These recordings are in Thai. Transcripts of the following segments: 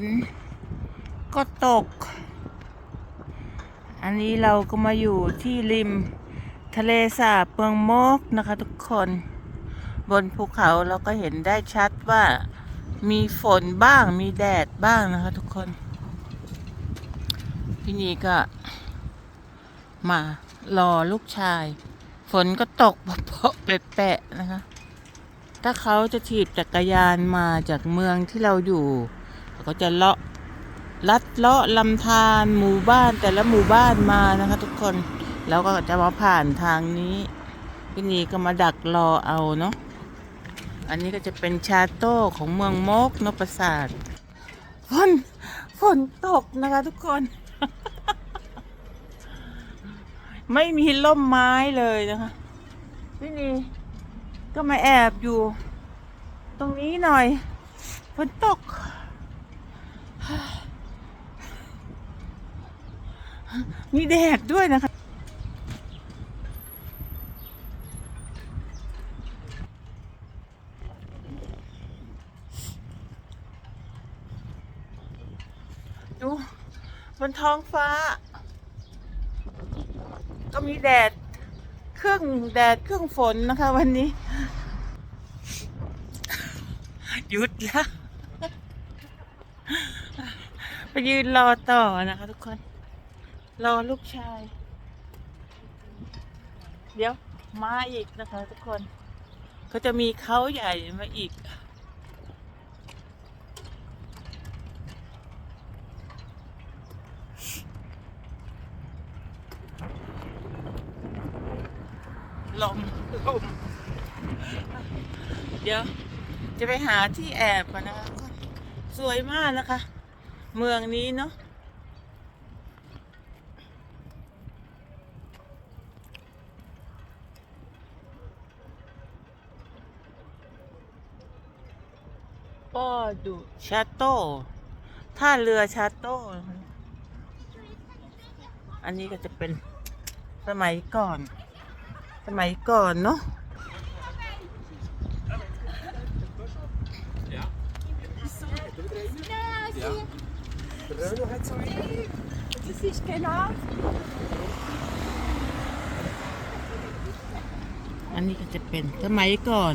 นก็ตก อันนี้เราก็มาอยู่ที่ริมทะเลสาบเปืองโมกนะคะทุกคน บนภูเขาเราก็เห็นได้ชัดว่ามีฝนบ้างมีแดดบ้างนะคะทุกคน ที่นี่ก็มารอลูกชาย ฝนก็ตกเพราะแปะนะคะ ถ้าเขาจะถีบจักรยานมาจากเมืองที่เราอยู่ ก็จะเลาะลัดเลาะลำธารหมู่บ้านแต่ละหมู่บ้านมานะคะทุกคนแล้วก็จะมาผ่านทางนี้พี่นีก็มาดักรอเอาเนาะอันนี้ก็จะเป็นชาโต้ของเมืองโมกนปราสาทฝนฝนตกนะคะทุกคน ไม่มีร่มไม้เลยนะคะพี่นีก็มาแอบอยู่ ตรงนี้หน่อยฝนตก มีแดดด้วยนะคะดูบนท้องฟ้า ก็มีแดดครึ่งแดดครึ่งฝนนะคะ วันนี้ หยุดและไป ยืนรอต่อนะคะ ทุกคน รอลูกชาย เดี๋ยวมาอีกนะคะ ทุกคนเขาจะมีเขาใหญ่มาอีก ลมลมเดี๋ยว จะไปหาที่แอบก่อนนะคะทุกคนสวยมากนะคะ เมืองนี้เนาะปอดูชาโต้ท่าเรือชาโต้ อันนี้ก็จะเป็นสมัยก่อน สมัยก่อนเนาะ Das ist genau. อันนี้ก็จะเป็นสมัยก่อน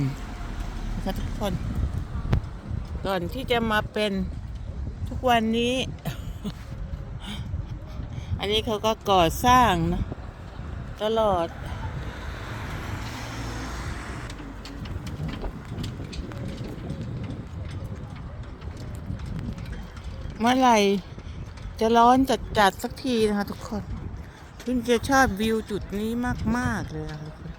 นะคะทุกคน ก่อนที่จะมาเป็นทุกวันนี้ อันนี้เขาก็ก่อสร้างนะตลอด เมื่อไหร่จะร้อนจัดจัดๆสักทีนะคะทุกคนพิ่งจะชอบวิวจุดนี้มาก ๆ เลยนะคะทุกคน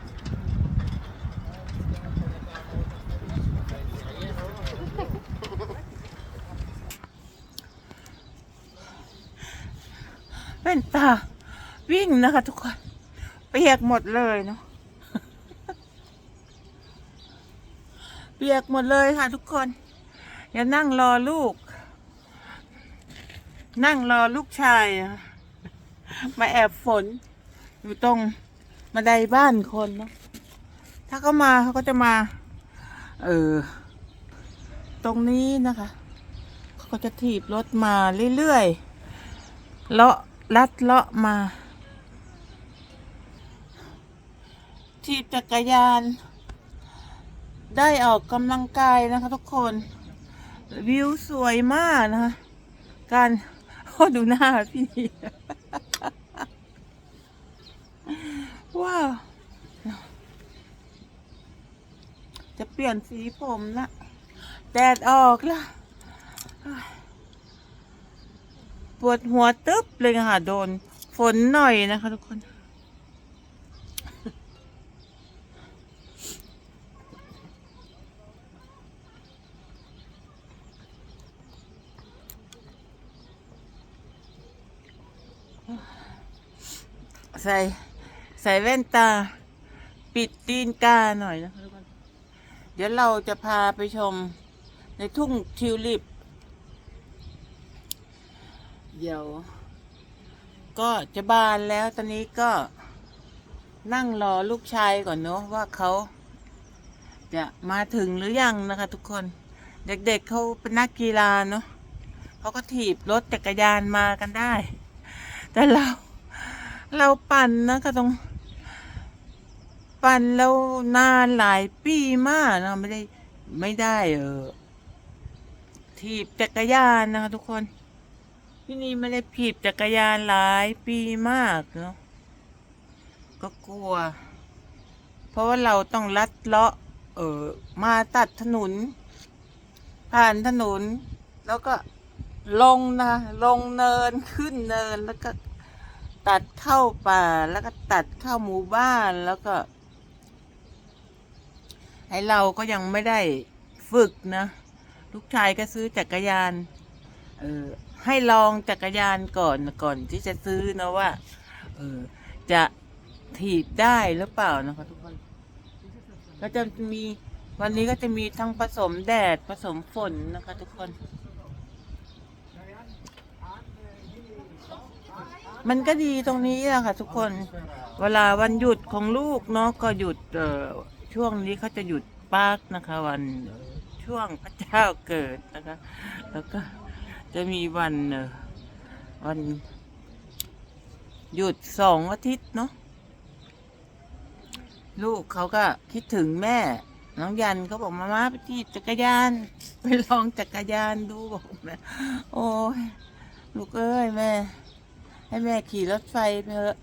เป็นตาวิ่งนะคะทุกคนเปียกหมดเลยเนาะเปียกหมดเลยค่ะทุกคน อย่านั่งรอลูก นั่งรอลูกชาย มาแอบฝน อยู่ตรงบันไดบ้านคนเนาะถ้าเขามาเขาก็จะมา เออ ตรงนี้นะคะเขาก็จะถีบรถมาเรื่อยๆเลาะลัดเลาะมาถีบจักรยาน ได้ออกกำลังกายนะคะทุกคน วิวสวยมากนะคะการ ดูหน้าพี่ว้าวจะเปลี่ยนสีผมละแดดออกละปวดหัวตึ๊บเลยค่ะ โดนฝนหน่อยนะคะทุกคน ใส่ใส่แว่นตา ปิดตีนกาหน่อยนะคะทุกคนเดี๋ยวเราจะพาไปชม ในทุ่งทิวลิป เดี๋ยว ก็จะบานแล้วตอนนี้ก็นั่งรอลูกชายก่อนเนาะว่าเขาจะมาถึงหรือยังนะคะ ทุกคน เด็กๆเขาเป็นนักกีฬาเนาะเขาก็ถีบรถจักรยานมากันได้ แต่เรา เราปั่นนะก็ต้องปั่นแล้วนานหลายปีมากนะไม่ได้ไม่ได้เออถีบจักรยานนะคะทุกคนที่นี่ไม่ได้ถีบจักรยานหลายปีมากเนาะก็กลัว เพราะว่าเราต้องลัดเลาะ เออมาตัดถนนผ่านถนน แล้วก็ ลงนะลงเนินขึ้นเนินแล้วก็ตัดเข้าป่าแล้วก็ตัดเข้าหมู่บ้านแล้วก็ไอเราก็ยังไม่ได้ฝึกนะ ลูกชายก็ซื้อจักรยาน เออให้ลองจักรยานก่อนก่อนที่จะซื้อนะว่า เออจะถีบได้หรือเปล่านะคะทุกคนก็จะมีวันนี้ก็จะมีทั้งผสมแดดผสมฝนนะคะทุกคน มันก็ดีตรงนี้แหละค่ะ ทุกคน เวลาวันหยุดของลูกเนาะก็หยุดเอ่อช่วงนี้เขาจะหยุดปาร์กนะคะ วันช่วงพระเจ้าเกิดนะคะ แล้วก็จะมีวันเอ่อวัน หยุดสองอาทิตย์เนาะลูกเขาก็คิดถึงแม่ น้องยันเขาบอกมามาไปที่จักรยาน ไปลองจักรยานดูบอกแม่โอ้ยลูกเอ้ยแม่ ให้แม่ขี่รถไฟไปเถอะ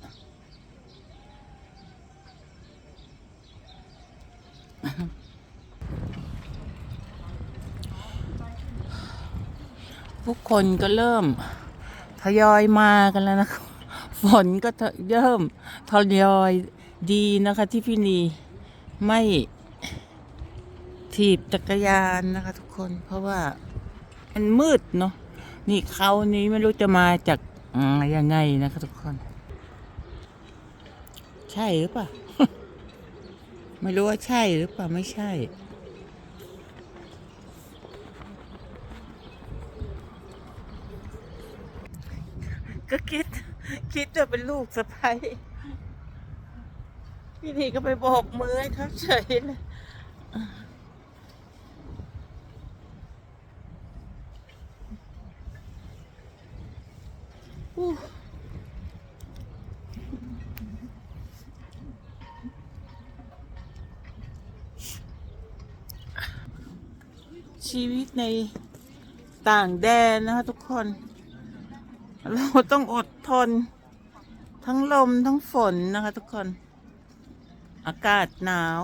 ทุกคนก็เริ่มทยอยมากันแล้วนะคะฝนก็เริ่มทยอยดีนะคะที่พี่นีไม่ถีบจักรยานนะคะทุกคนเพราะว่ามันมืดเนาะนี่เขานี้ไม่รู้จะมาจาก อ่ายังไงนะคะทุกคน ใช่หรือเปล่า ไม่รู้ว่าใช่หรือเปล่าไม่ใช่ ก็คิด คิดว่าเป็นลูกสะใภ้พี่นีก็ไปโบอกมือให้เขาเฉยเลย ชีวิตในต่างแดนนะคะทุกคน เราต้องอดทน ทั้งลมทั้งฝนนะคะทุกคน อากาศหนาว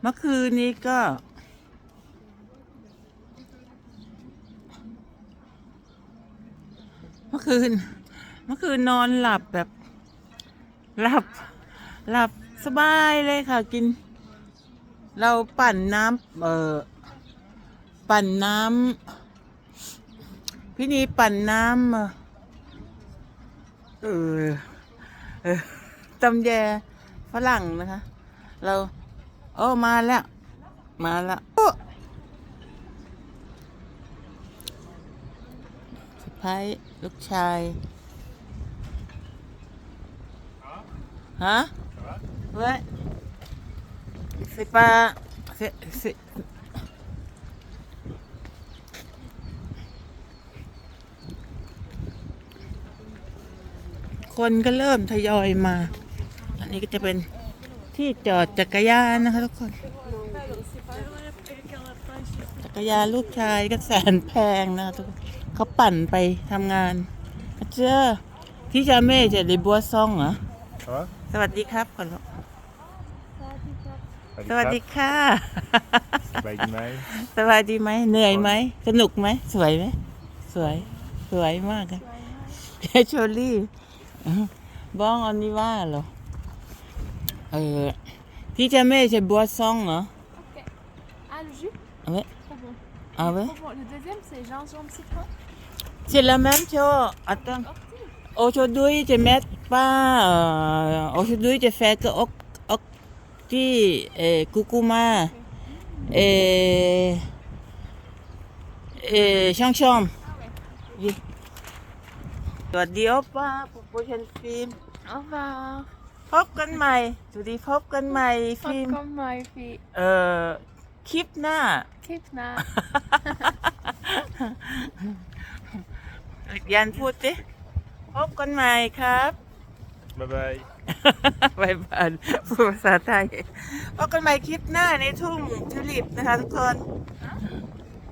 เมื่อคืนนี้ก็ เมื่อคืน เมื่อคืนนอนหลับแบบ หลับ หลับสบายเลยค่ะกิน เราปั่นน้ำเอ่อปั่นน้ำพี่นีปั่นน้ำเอ่อเออเออตำแยฝรั่งนะคะ เรา โอ้มาแล้ว มาแล้วโอสะพ้ายลูกชายฮะเว้ย C'est pas. C'est. c'est- คนก็เริ่มทยอยมา อันนี้ก็จะเป็น ที่จอดจักรยานนะคะทุกคน จักรยานลูกชายก็แสนแพงนะคะทุกคนเขาปั่นไปทำงานเจอที่จาเม่จะได้บัวซองเหรอ Ça va สวัสดีครับก่อนลูกสวัสดีค่ะ สบายดีไหมสบายดีไหมเหนื่อยไหมสนุกไหมสวยไหมสวย สวยมากอะโชลี่บ้องอันนี้ว่าเหรอ เออที่จะไม่ใช่บัวซองเหรอ Ah, le jus Ah ouais. Trop bon. เอาไว้ Trop bon. Le deuxième, c'est gingembre citron. C'est la même chose. Attends. Aujourd'hui, je mets pas. euh, aujourd'hui, je fais que oc, octi et curcuma et et cham-cham. Oui. สวัสดีโอป้าผู้ผู้ชันฟิล์ม Au revoir. พบกันใหม่สวัสดีพบกันใหม่ฟิล์ม Comme my fille. เอ่อคลิปหน้า Kipna. ยันพูดสิพบกันใหม่ครับ Bye bye. บายบายพูดภาษาไทยพบกันใหม่คลิปหน้าในทุ่งทิวลิปนะคะทุกคน Un